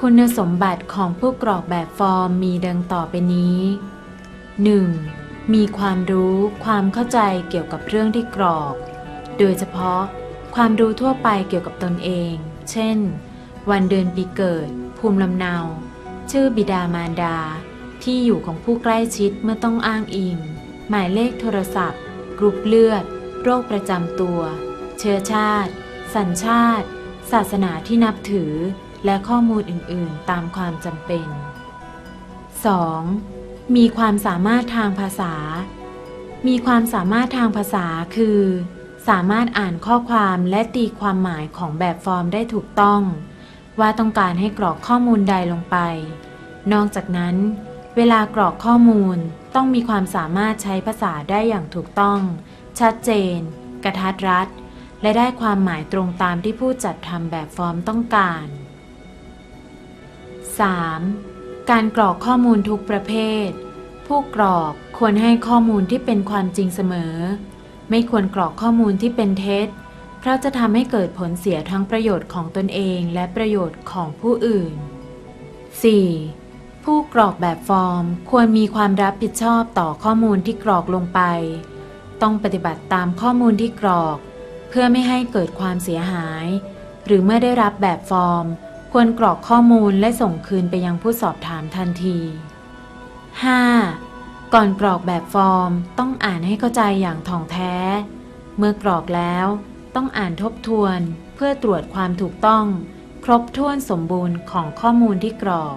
คุณสมบัติของผู้กรอกแบบฟอร์มมีดังต่อไปนี้ 1. มีความรู้ความเข้าใจเกี่ยวกับเรื่องที่กรอก โดยเฉพาะ ความรู้ทั่วไปเกี่ยวกับตนเอง เช่น วันเดือนปีเกิด ภูมิลำเนา ชื่อบิดามารดา ที่อยู่ของผู้ใกล้ชิดเมื่อต้องอ้างอิง หมายเลขโทรศัพท์ กรุ๊ปเลือด โรคประจำตัว เชื้อชาติ สัญชาติ ศาสนาที่นับถือ และข้อมูลอื่น ๆ ตามความจำเป็น 2. มีความสามารถทางภาษา มีความสามารถทางภาษาคือ สามารถอ่านข้อความและตีความหมายของแบบฟอร์มได้ถูกต้อง ว่าต้องการให้กรอกข้อมูลใดลงไป นอกจากนั้น เวลากรอกข้อมูลต้องมีความสามารถใช้ภาษาได้อย่างถูกต้อง ชัดเจน กระทัดรัดและได้ความหมายตรงตามที่ผู้จัดทำแบบฟอร์มต้องการ 3. การกรอกข้อมูลทุกประเภท ผู้กรอกควรให้ข้อมูลที่เป็นความจริงเสมอ ไม่ควรกรอกข้อมูลที่เป็นเท็จ เพราะจะทำให้เกิดผลเสียทั้งประโยชน์ของตนเองและประโยชน์ของผู้อื่น 4. ผู้กรอกแบบฟอร์มควรมีความรับผิดชอบต่อข้อมูลที่กรอกลงไป ต้องปฏิบัติตามข้อมูลที่กรอก เพื่อไม่ให้เกิดความเสียหาย หรือเมื่อได้รับแบบฟอร์ม ควรกรอกข้อมูลและส่งคืนไปยังผู้สอบถามทันที 5. ก่อนกรอกแบบฟอร์มต้องอ่านให้เข้าใจอย่างถ่องแท้ เมื่อกรอกแล้ว ต้องอ่านทบทวนเพื่อตรวจความถูกต้อง ครบถ้วนสมบูรณ์ของข้อมูลที่กรอก